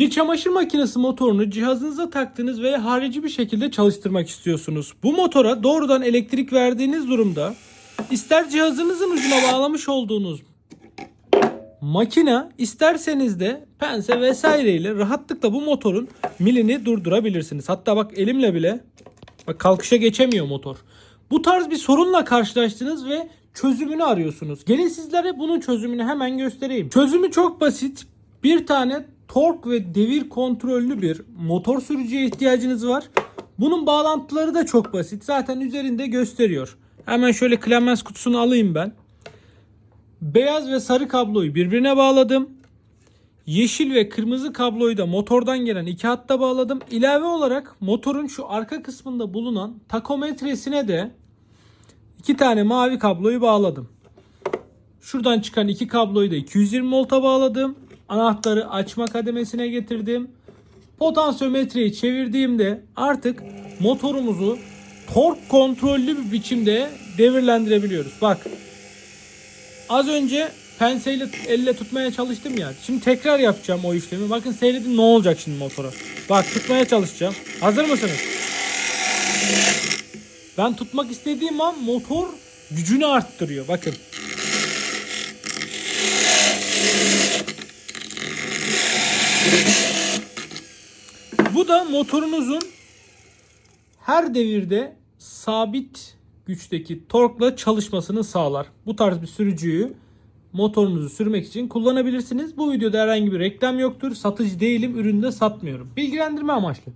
Bir çamaşır makinesi motorunu cihazınıza taktığınız veya harici bir şekilde çalıştırmak istiyorsunuz. Bu motora doğrudan elektrik verdiğiniz durumda ister cihazınızın ucuna bağlamış olduğunuz makine isterseniz de pense vesaire ile rahatlıkla bu motorun milini durdurabilirsiniz. Hatta bak elimle bile bak kalkışa geçemiyor motor. Bu tarz bir sorunla karşılaştınız ve çözümünü arıyorsunuz. Gelin sizlere bunun çözümünü hemen göstereyim. Çözümü çok basit. Bir tane tork ve devir kontrollü bir motor sürücüye ihtiyacınız var. Bunun bağlantıları da çok basit. Zaten üzerinde gösteriyor. Hemen şöyle klemens kutusunu alayım ben. Beyaz ve sarı kabloyu birbirine bağladım. Yeşil ve kırmızı kabloyu da motordan gelen iki hatta bağladım. İlave olarak motorun şu arka kısmında bulunan takometresine de iki tane mavi kabloyu bağladım. Şuradan çıkan iki kabloyu da 220 volta bağladım. Anahtarı açma kademesine getirdim. Potansiyometreyi çevirdiğimde artık motorumuzu tork kontrollü bir biçimde devirlendirebiliyoruz. Bak Az önce penseyle elle tutmaya çalıştım ya. Şimdi tekrar yapacağım o işlemi. Bakın seyredin ne olacak şimdi motora. Bak tutmaya çalışacağım. Hazır mısınız? Ben tutmak istediğim an motor gücünü arttırıyor. Bakın. Bu da motorunuzun her devirde sabit güçteki torkla çalışmasını sağlar. Bu tarz bir sürücüyü motorunuzu sürmek için kullanabilirsiniz. Bu videoda herhangi bir reklam yoktur. Satıcı değilim, ürünü de satmıyorum. Bilgilendirme amaçlı.